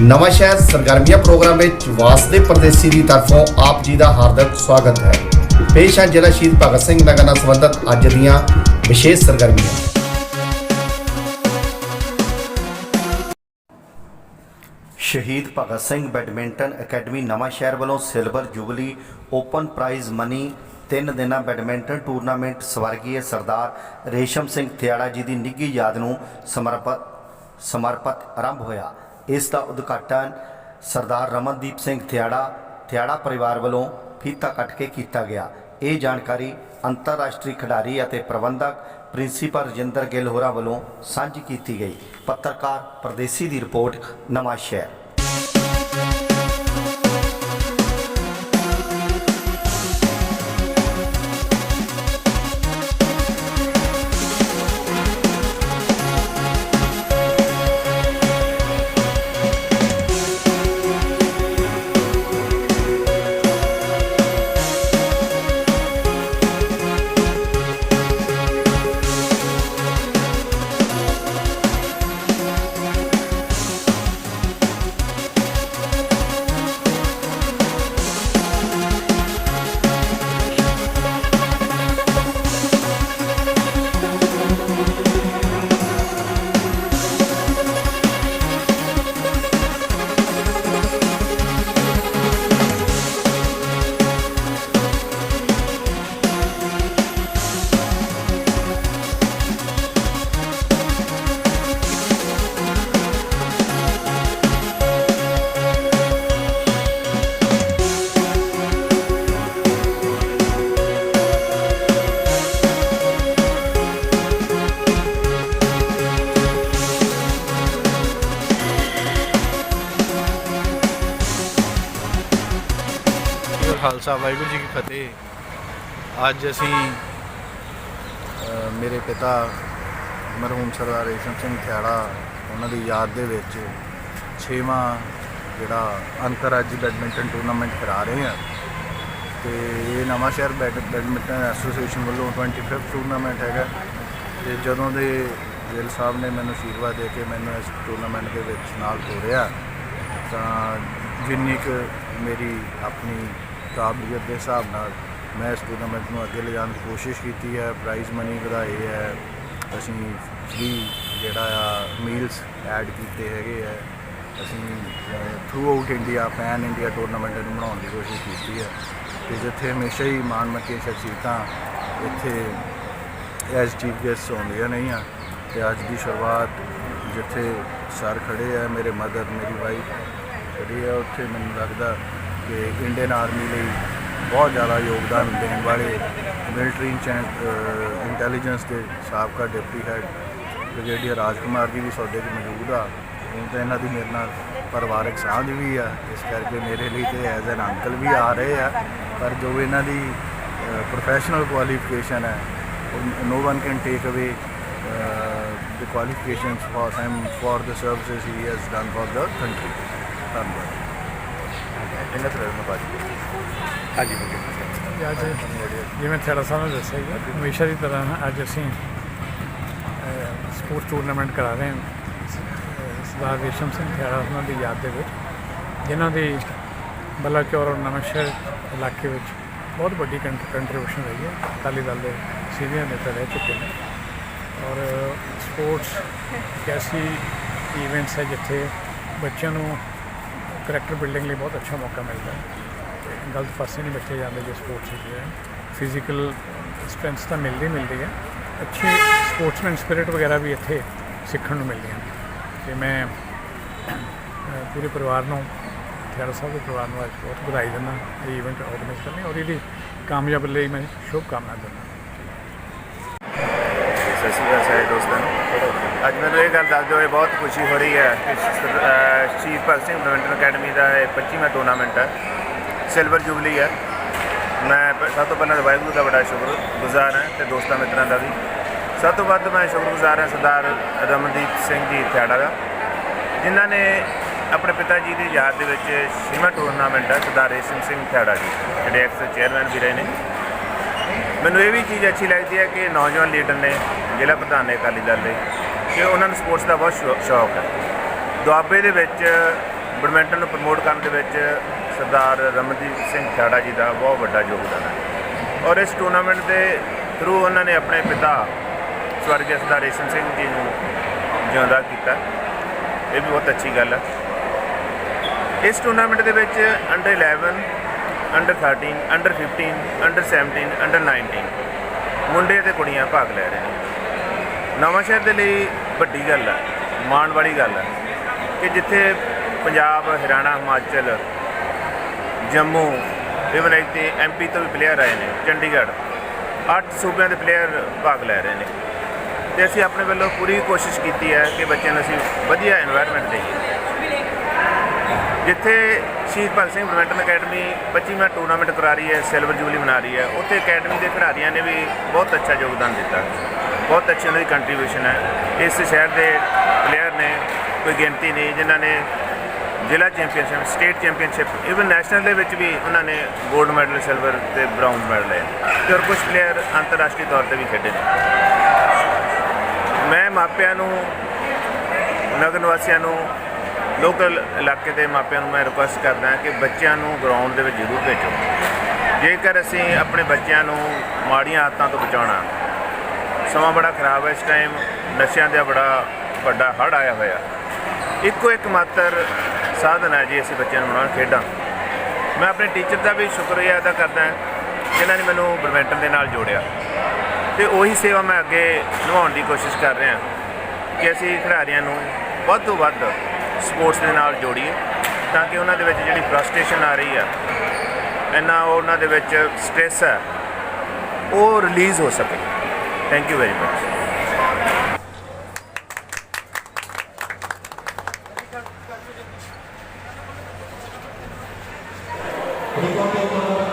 ਨਵਾਂ ਸ਼ਹਿਰ ਸਰਗਰਮੀਆਂ ਪ੍ਰੋਗਰਾਮ ਵਿੱਚ ਵਾਸਦੇ ਪਰਦੇਸੀ ਦੀ ਤਰਫੋਂ ਆਪ ਜੀ ਦਾ ਹਾਰਦਿਕ ਸਵਾਗਤ ਹੈ। ਪੇਸ਼ ਹੈ ਜ਼ਿਲ੍ਹਾ ਸ਼ਹੀਦ ਭਗਤ ਸਿੰਘ ਨਗਰ ਨਾਲ ਸੰਬੰਧਿਤ ਅੱਜ ਦੀਆਂ ਵਿਸ਼ੇਸ਼ ਸਰਗਰਮੀਆਂ। ਸ਼ਹੀਦ Bhagat Singh badminton academy Nawanshahr ਵੱਲੋਂ silver jubilee open prize money ਤਿੰਨ ਦਿਨਾਂ ਬੈਡਮਿੰਟਨ ਟੂਰਨਾਮੈਂਟ ਸਵਰਗੀ ਸਰਦਾਰ ਰੇਸ਼ਮ ਸਿੰਘ ਥਿਆੜਾ ਜੀ ਦੀ ਨਿੱਘੀ ਯਾਦ ਨੂੰ ਸਮਰਪਿਤ ਸਮਰਪਿਤ ਆਰੰਭ ਹੋਇਆ। ਇਸ ਦਾ ਉਦਘਾਟਨ ਸਰਦਾਰ ਰਮਨਦੀਪ ਸਿੰਘ ਥਿਆੜਾ ਥਿਆੜਾ ਪਰਿਵਾਰ ਵੱਲੋਂ ਫੀਤਾ ਕੱਟ ਕੇ ਕੀਤਾ ਗਿਆ। ਇਹ ਜਾਣਕਾਰੀ ਅੰਤਰਰਾਸ਼ਟਰੀ ਖਿਡਾਰੀ ਅਤੇ ਪ੍ਰਬੰਧਕ ਪ੍ਰਿੰਸੀਪਲ ਰਜਿੰਦਰ ਗਿੱਲ ਹੋਰਾਂ ਵੱਲੋਂ ਸਾਂਝੀ ਕੀਤੀ ਗਈ। ਪੱਤਰਕਾਰ ਪਰਦੇਸੀ ਦੀ ਰਿਪੋਰਟ ਨਵਾਂ ਸ਼ਹਿਰ ਖਾਲਸਾ, ਵਾਹਿਗੁਰੂ ਜੀ ਕੀ ਫਤਿਹ। ਅੱਜ ਅਸੀਂ ਮੇਰੇ ਪਿਤਾ ਮਰਹੂਮ ਸਰਦਾਰ ਰੇਸ਼ਮ ਸਿੰਘ ਥਿਆੜਾ ਉਹਨਾਂ ਦੀ ਯਾਦ ਦੇ ਵਿੱਚ 6ਵਾਂ ਜਿਹੜਾ ਅੰਤਰਰਾਜੀ ਬੈਡਮਿੰਟਨ ਟੂਰਨਾਮੈਂਟ ਕਰਾ ਰਹੇ ਹਾਂ। ਤੇ ਇਹ ਨਵਾਂ ਸ਼ਹਿਰ ਬੈਡ, ਬੈਡਮਿੰਟਨ ਐਸੋਸੀਏਸ਼ਨ ਵੱਲੋਂ 25th ਟੂਰਨਾਮੈਂਟ ਹੈਗਾ। ਤੇ ਜਦੋਂ ਦੇ ਗਿੱਲ ਸਾਹਿਬ ਨੇ ਮੈਨੂੰ ਅਸ਼ੀਰਵਾਦ ਦੇ ਕੇ ਮੈਨੂੰ ਇਸ ਟੂਰਨਾਮੈਂਟ ਦੇ ਵਿੱਚ ਨਾਲ ਤੋਰਿਆ ਤਾਂ ਜਿੰਨੀ ਕੁ ਮੇਰੀ ਆਪਣੀ ਕਾਬਲੀਅਤ ਦੇ ਹਿਸਾਬ ਨਾਲ ਮੈਂ ਇਸ ਟੂਰਨਾਮੈਂਟ ਨੂੰ ਅੱਗੇ ਲਿਜਾਣ ਦੀ ਕੋਸ਼ਿਸ਼ ਕੀਤੀ ਹੈ ਪ੍ਰਾਈਜ਼ ਮਨੀ ਵਧਾਏ ਹੈ, ਅਸੀਂ ਫ੍ਰੀ ਜਿਹੜਾ ਆ ਮੀਲਸ ਐਡ ਕੀਤੇ ਹੈਗੇ ਆ ਅਸੀਂ throughout India pan India tournament ਨੂੰ ਬਣਾਉਣ ਦੀ ਕੋਸ਼ਿਸ਼ ਕੀਤੀ ਹੈ ਤੇ ਜਿੱਥੇ ਹਮੇਸ਼ਾ ਹੀ ਮਾਨਮੱਤੀਆਂ ਸ਼ਖਸੀਅਤਾਂ ਇੱਥੇ ਐਜ਼ ਚੀਫ ਗੈਸਟ ਆਉਂਦੀਆਂ ਨਹੀਂ ਆ ਤੇ ਅੱਜ ਦੀ ਸ਼ੁਰੂਆਤ ਜਿੱਥੇ ਸਰ ਖੜੇ ਆ ਮੇਰੇ ਮਦਰ ਮੇਰੀ ਵਾਈਫ ਖੜੀ ਆ ਉੱਥੇ ਮੈਨੂੰ ਲੱਗਦਾ ਕਿ ਇੰਡੀਅਨ ਆਰਮੀ ਲਈ ਬਹੁਤ ਜ਼ਿਆਦਾ ਯੋਗਦਾਨ ਦੇਣ ਵਾਲੇ ਮਿਲਟਰੀ ਇੰਟੈਲੀਜੈਂਸ ਦੇ ਸਾਬਕਾ ਡਿਪਟੀ ਹੈਡ ਬ੍ਰਿਗੇਡੀਅਰ ਰਾਜਕੁਮਾਰ ਜੀ ਵੀ ਸੌਦੇ 'ਚ ਮੌਜੂਦ ਆ। ਹੁਣ ਤਾਂ ਇਹਨਾਂ ਦੀ ਮੇਰੇ ਨਾਲ ਪਰਿਵਾਰਕ ਸਾਂਝ ਵੀ ਆ ਇਸ ਕਰਕੇ ਮੇਰੇ ਲਈ ਤੇ ਐਜ਼ ਐਨ ਅੰਕਲ ਵੀ ਆ ਰਹੇ ਆ। ਪਰ ਜੋ ਇਹਨਾਂ ਦੀ ਪ੍ਰੋਫੈਸ਼ਨਲ ਕੁਆਲੀਫਿਕੇਸ਼ਨ ਹੈ no one can take away uh, the qualifications for him for the services he has done for the country. ਧੰਨਵਾਦ। ਇਹਨਾਂ ਤਰ੍ਹਾਂ ਮੈਂ ਬਾਤ ਹਾਂਜੀ ਕਿ ਅੱਜ ਜਿਵੇਂ ਥੇੜਾ ਸਾਹਿਬ ਨੇ ਦੱਸਿਆ ਜੀ ਹਮੇਸ਼ਾ ਦੀ ਤਰ੍ਹਾਂ ਅੱਜ ਅਸੀਂ ਸਪੋਰਟ ਟੂਰਨਾਮੈਂਟ ਕਰਾ ਰਹੇ ਹਾਂ। ਸ- ਸਰਦਾਰ ਰੇਸ਼ਮ ਸਿੰਘ ਥੇੜਾ ਉਹਨਾਂ ਦੀ ਯਾਦ ਦੇ ਵਿੱਚ ਜਿਨ੍ਹਾਂ ਦੀ ਬਲਾਚੌਰ ਔਰ ਨਵਾਂਸ਼ਹਿਰ ਇਲਾਕੇ ਵਿੱਚ ਬਹੁਤ ਵੱਡੀ ਕੰਟਰੀਬਿਊਸ਼ਨ ਰਹੀ ਹੈ। ਅਕਾਲੀ ਦਲ ਦੇ ਸੀਨੀਅਰ ਨੇਤਾ ਰਹਿ ਚੁੱਕੇ ਨੇ। ਔਰ ਸਪੋਰਟਸ ਇੱਕ ਐਸੀ ਇਵੈਂਟਸ ਹੈ ਜਿੱਥੇ ਬੱਚਿਆਂ ਨੂੰ ਕਰੈਕਟਰ ਬਿਲਡਿੰਗ ਲਈ ਬਹੁਤ ਅੱਛਾ ਮੌਕਾ ਮਿਲਦਾ ਹੈ। ਗਲਤ ਪਾਸੇ ਨਹੀਂ ਬੱਚੇ ਜਾਂਦੇ ਜੇ ਸਪੋਰਟਸ ਵਿੱਚ ਫਿਜ਼ੀਕਲ ਸਟਰੈਂਥ ਤਾਂ ਮਿਲਦੀ ਮਿਲਦੀ ਹੈ। ਅੱਛੀ ਸਪੋਰਟਸਮੈਨ ਸਪਿਰਿਟ ਵਗੈਰਾ ਵੀ ਇੱਥੇ ਸਿੱਖਣ ਨੂੰ ਮਿਲਦੀਆਂ ਨੇ। ਤੇ ਮੈਂ ਪੂਰੇ ਪਰਿਵਾਰ ਨੂੰ ਥਿਆੜਾ ਸਾਹਿਬ ਦੇ ਪਰਿਵਾਰ ਨੂੰ ਅੱਜ ਬਹੁਤ ਵਧਾਈ ਦਿੰਦਾ ਇਹ ਇਵੈਂਟ ਆਰਗੇਨਾਈਜ਼ ਕਰਨੇ ਔਰ ਇਹਦੀ ਕਾਮਯਾਬੀ ਲਈ ਮੈਂ ਸ਼ੁਭ ਕਾਮਨਾ ਦਿੰਦਾ ਸਤਿ ਸ਼੍ਰੀ ਅਕਾਲ ਸਾਰੇ ਦੋਸਤਾਂ। ਨੂੰ ਅੱਜ ਮੈਨੂੰ ਇਹ ਗੱਲ ਦੱਸ ਦਿਓ, ਇਹ ਬਹੁਤ ਖੁਸ਼ੀ ਹੋ ਰਹੀ ਹੈ ਕਿ ਸਰ- ਸ਼ਹੀਦ ਭਗਤ ਸਿੰਘ ਬੈਡਮਿੰਟਨ ਅਕੈਡਮੀ ਦਾ ਇਹ 25ਵਾਂ ਟੂਰਨਾਮੈਂਟ ਹੈ। ਸਿਲਵਰ ਜੁਬਲੀ ਹੈ। ਮੈਂ ਸਭ ਤੋਂ ਪਹਿਲਾਂ ਵਾਹਿਗੁਰੂ ਦਾ ਬੜਾ ਸ਼ੁਕਰਗੁਜ਼ਾਰ ਹਾਂ ਤੇ ਦੋਸਤਾਂ ਮਿੱਤਰਾਂ ਦਾ ਵੀ। ਸਭ ਤੋਂ ਵੱਧ ਮੈਂ ਸ਼ੁਕਰਗੁਜ਼ਾਰ ਹਾਂ ਸਰਦਾਰ ਰਮਨਦੀਪ ਸਿੰਘ ਜੀ ਥਿਆੜਾ ਦਾ, ਜਿਨ੍ਹਾਂ ਨੇ ਆਪਣੇ ਪਿਤਾ ਜੀ ਦੀ ਯਾਦ ਦੇ ਵਿੱਚ ਛੇਵਾਂ ਟੂਰਨਾਮੈਂਟ ਹੈ, ਸਰਦਾਰ ਰੇਸ਼ਮ ਸਿੰਘ ਥਿਆੜਾ ਜੀ, ਜਿਹੜੇ ਐਕਸ, ਚੇਅਰਮੈਨ ਵੀ ਰਹੇ ਨੇ। ਮੈਨੂੰ ਇਹ ਵੀ ਚੀਜ਼ ਅੱਛੀ ਲੱਗਦੀ ਹੈ ਕਿ ਨੌਜਵਾਨ ਲੀਡਰ ਨੇ ਜ਼ਿਲ੍ਹਾ ਪ੍ਰਧਾਨ ਨੇ ਅਕਾਲੀ ਦਲ ਦੇ ਕਿ ਉਹਨਾਂ ਨੂੰ ਸਪੋਰਟਸ ਦਾ ਬਹੁਤ ਸ਼ੌ- ਸ਼ੌਕ ਹੈ। ਦੁਆਬੇ ਦੇ ਵਿੱਚ ਬੈਡਮਿੰਟਨ ਨੂੰ ਪ੍ਰਮੋਟ ਕਰਨ ਦੇ ਵਿੱਚ ਸਰਦਾਰ ਰਮਨਦੀਪ ਸਿੰਘ ਖਿਆੜਾ ਜੀ ਦਾ ਬਹੁਤ ਵੱਡਾ ਯੋਗਦਾਨ ਹੈ। ਔਰ ਇਸ ਟੂਰਨਾਮੈਂਟ ਦੇ ਥਰੂ ਉਹਨਾਂ ਨੇ ਆਪਣੇ ਪਿਤਾ ਸਵਰਗੀ ਸਰਦਾਰ ਰੇਸ਼ਮ ਸਿੰਘ ਜੀ ਨੂੰ ਜਿਉਂਦਾ ਕੀਤਾ। ਇਹ ਵੀ ਬਹੁਤ ਅੱਛੀ ਗੱਲ ਹੈ। ਇਸ ਟੂਰਨਾਮੈਂਟ ਦੇ ਵਿੱਚ under 11 under 13 under 15 under 17 under 19 ਮੁੰਡੇ ਤੇ ਕੁੜੀਆਂ ਭਾਗ ਲੈ ਰਹੇ ਨੇ। ਨਵਾਂ ਸ਼ਹਿਰ ਦੇ ਲਈ ਵੱਡੀ ਗੱਲ ਹੈ ਮਾਣ ਵਾਲੀ ਗੱਲ ਹੈ ਕਿ ਜਿੱਥੇ ਪੰਜਾਬ, ਹਰਿਆਣਾ, ਹਿਮਾਚਲ, ਜੰਮੂ ਇਵਨ ਇੱਥੇ ਤੇ ਐਮਪੀ ਤੋਂ ਵੀ ਪਲੇਅਰ ਆਏ ਨੇ, ਚੰਡੀਗੜ੍ਹ। ਅੱਠ ਸੂਬਿਆਂ ਦੇ ਪਲੇਅਰ ਭਾਗ ਲੈ ਰਹੇ ਨੇ। ਤੇ ਅਸੀਂ ਆਪਣੇ ਵੱਲੋਂ ਪੂਰੀ ਕੋਸ਼ਿਸ਼ ਕੀਤੀ ਹੈ ਕਿ ਬੱਚਿਆਂ ਨੂੰ ਅਸੀਂ ਵਧੀਆ এনवायरमेंट ਦੇਈਏ। ਜਿੱਥੇ ਸ਼ਹੀਦ ਭਗਤ ਸਿੰਘ ਬੈਡਮਿੰਟਨ ਅਕੈਡਮੀ 25ਵਾਂ ਟੂਰਨਾਮੈਂਟ ਕਰਾ ਰਹੀ ਹੈ ਸਿਲਵਰ ਜੂਬਲੀ ਮਨਾ ਰਹੀ ਹੈ, ਉੱਥੇ ਅਕੈਡਮੀ ਦੇ ਖਿਡਾਰੀਆਂ ਨੇ ਵੀ ਬਹੁਤ ਅੱਛਾ ਯੋਗਦਾਨ ਦਿੱਤਾ। ਬਹੁਤ ਅੱਛੀ ਉਹਨਾਂ ਦੀ ਕੰਟਰੀਬਿਊਸ਼ਨ ਹੈ। ਇਸ ਸ਼ਹਿਰ ਦੇ ਪਲੇਅਰ ਨੇ ਕੋਈ ਗਿਣਤੀ ਨਹੀਂ, ਜਿਨ੍ਹਾਂ ਨੇ ਜ਼ਿਲ੍ਹਾ championship state championship even national ਦੇ ਵਿੱਚ ਵੀ ਉਹਨਾਂ ਨੇ 골ਡ ਮੈਡਲ ਸਿਲਵਰ ਤੇ ਬ੍ਰਾਊਨ ਮੈਡਲ ਲਏ ਤੇ ਹੋਰ ਕੁਝ ਪਲੇਅਰ ਅੰਤਰਰਾਸ਼ਟਰੀ ਤੌਰ ਤੇ ਵੀ ਖੇਡੇ ਨੇ। ਮੈਂ ਮਾਪਿਆਂ ਨੂੰ, ਨਗਰ ਨਿਵਾਸੀਆਂ ਨੂੰ ਲੋਕਲ ਇਲਾਕੇ ਦੇ ਮਾਪਿਆਂ ਨੂੰ ਮੈਂ ਰਿਕੁਐਸਟ ਕਰਦਾ ਕਿ ਬੱਚਿਆਂ ਨੂੰ ਗਰਾਊਂਡ ਦੇ ਵਿੱਚ ਜ਼ਰੂਰ ਭੇਜੋ। ਜੇਕਰ ਅਸੀਂ ਆਪਣੇ ਬੱਚਿਆਂ ਨੂੰ ਮਾੜੀਆਂ ਆਦਤਾਂ ਤੋਂ ਬਚਾਉਣਾ, ਸਮਾਂ ਬੜਾ ਖਰਾਬ ਹੈ ਇਸ ਟਾਈਮ ਨਸ਼ਿਆਂ ਦਾ ਬੜਾ ਵੱਡਾ ਹੜ ਆਇਆ ਹੋਇਆ। ਇੱਕੋ ਇੱਕ ਮਾਤਰ ਸਾਧਨ ਹੈ ਜੀ ਅਸੀਂ ਬੱਚਿਆਂ ਨੂੰ ਬਣਾਉਣ, ਖੇਡਾਂ। ਮੈਂ ਆਪਣੇ ਟੀਚਰ ਦਾ ਵੀ ਸ਼ੁਕਰੀਆ ਅਦਾ ਕਰਦਾ ਜਿਨ੍ਹਾਂ ਨੇ ਮੈਨੂੰ ਬੈਡਮਿੰਟਨ ਦੇ ਨਾਲ ਜੋੜਿਆ। ਤੇ ਉਹੀ ਸੇਵਾ ਮੈਂ ਅੱਗੇ ਨਿਭਾਉਣ ਦੀ ਕੋਸ਼ਿਸ਼ ਕਰ ਰਿਹਾ ਕਿ ਅਸੀਂ ਖਿਡਾਰੀਆਂ ਨੂੰ ਵੱਧ ਤੋਂ ਵੱਧ ਸਪੋਰਟਸ ਦੇ ਨਾਲ ਜੋੜੀਏ ਤਾਂ ਕਿ ਉਹਨਾਂ ਦੇ ਵਿੱਚ ਜਿਹੜੀ ਫਰਸਟ੍ਰੇਸ਼ਨ ਆ ਰਹੀ ਆ, ਇੰਨਾ ਉਹਨਾਂ ਦੇ ਵਿੱਚ ਸਟ੍ਰੈਸ ਹੈ, ਉਹ ਰਿਲੀਜ਼ ਹੋ ਸਕੇ। Thank you very much Sardar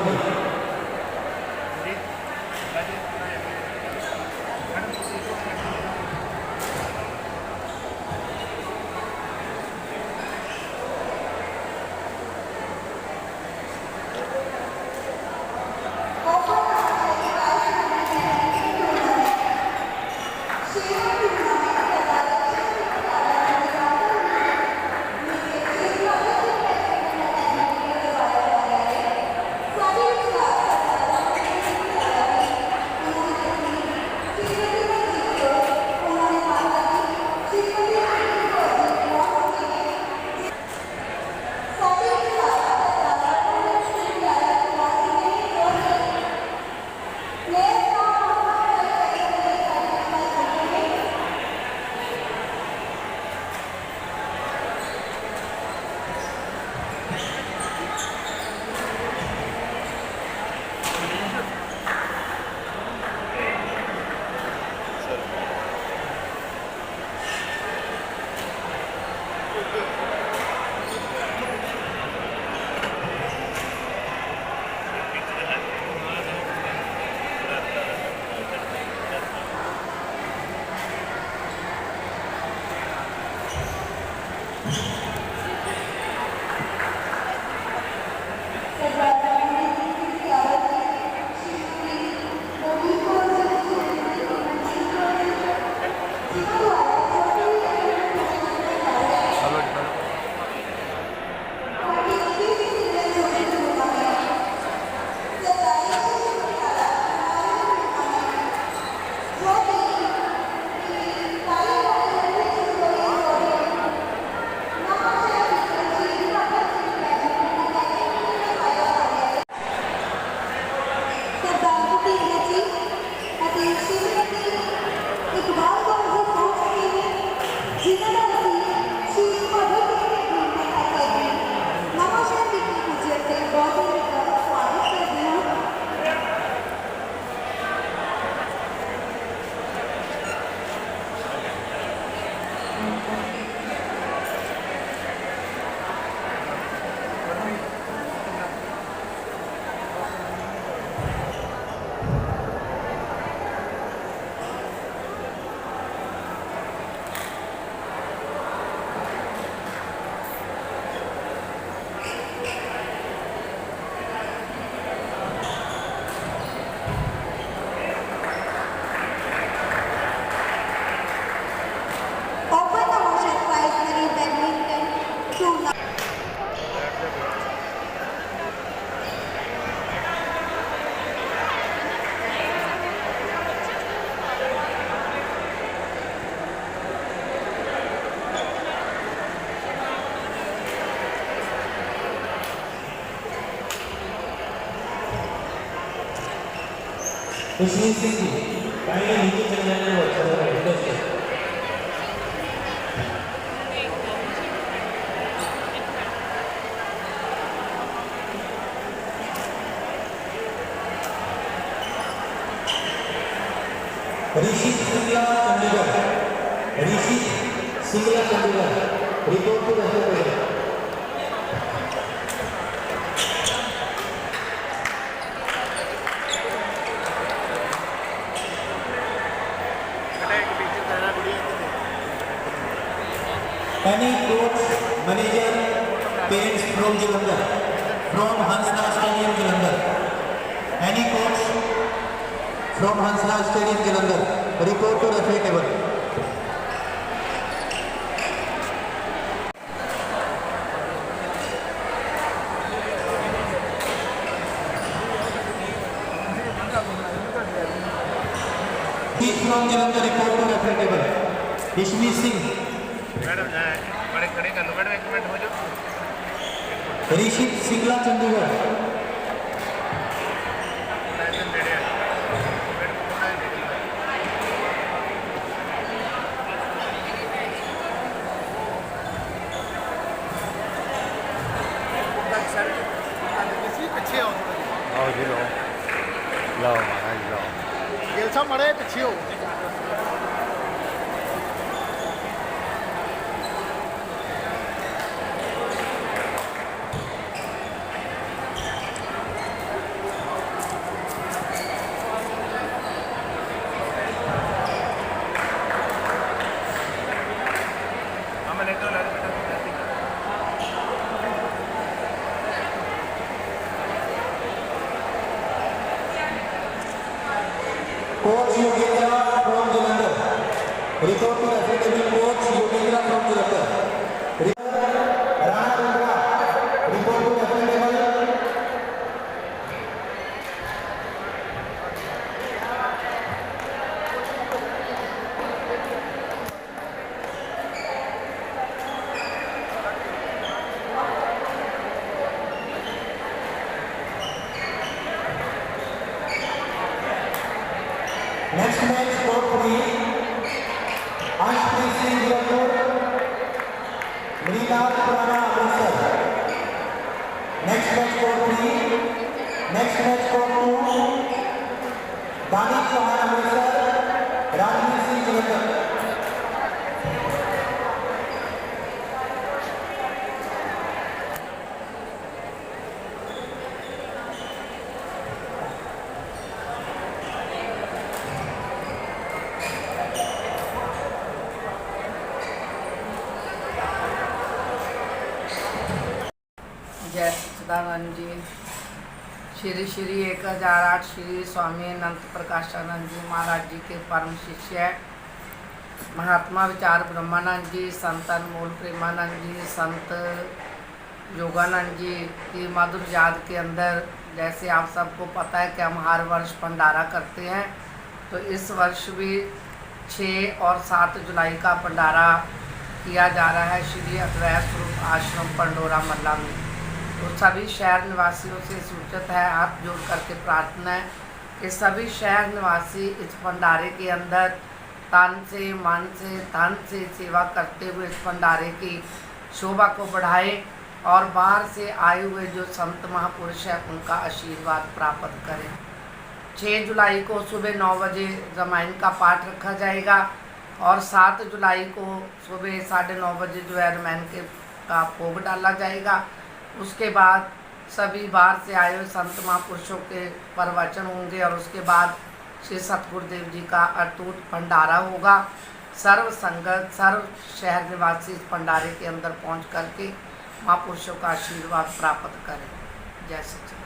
すいません。 Khushboo Singh ji kindly नीचे चले जाने वो अच्छा लग रहा है विंडो से Rishi Singla Chandigarh Rishi Singla Chandigarh report to the Any from Hansraj Stadium, Jalandhar. Report to referee table. Heat from Jalandhar, report to referee table. Ishmi Singh. Madam जाए बड़े खड़े कर लो मैडम एक मिनट हो जाओ ऋषि सिंगला चंडीगढ़ श्री एक हज़ार आठ श्री स्वामी अनंत प्रकाशानंद जी महाराज जी के परम शिष्य महात्मा विचार ब्रह्मानंद जी, संत अनमोल प्रेमानंद जी, संत योगानंद जी की मधुर याद के अंदर जैसे आप सबको पता है कि हम हर वर्ष भंडारा करते हैं तो इस वर्ष भी छः और सात जुलाई का भंडारा किया जा रहा है श्री अद्वैत स्वरूप आश्रम पंडोरा मल्ला में। तो सभी शहर निवासियों से सूचित है हाथ जोड़ करके प्रार्थना है कि सभी शहर निवासी इस भंडारे के अंदर तन से, मन से, धन से सेवा करते हुए इस भंडारे की शोभा को बढ़ाए और बाहर से आए हुए जो संत महापुरुष है, उनका आशीर्वाद प्राप्त करें। 6 जुलाई को सुबह नौ बजे रामायण का पाठ रखा जाएगा और 7 जुलाई को सुबह साढ़े नौ बजे जो है रामायण के का भोग डाला जाएगा। उसके बाद सभी बाहर से आए हुए संत महापुरुषों के प्रवचन होंगे और उसके बाद श्री सतगुरुदेव जी का अटूट भंडारा होगा सर्व संगत सर्व शहर निवासी इस भंडारे के अंदर पहुंच करके महापुरुषों का आशीर्वाद प्राप्त करें जय सचिन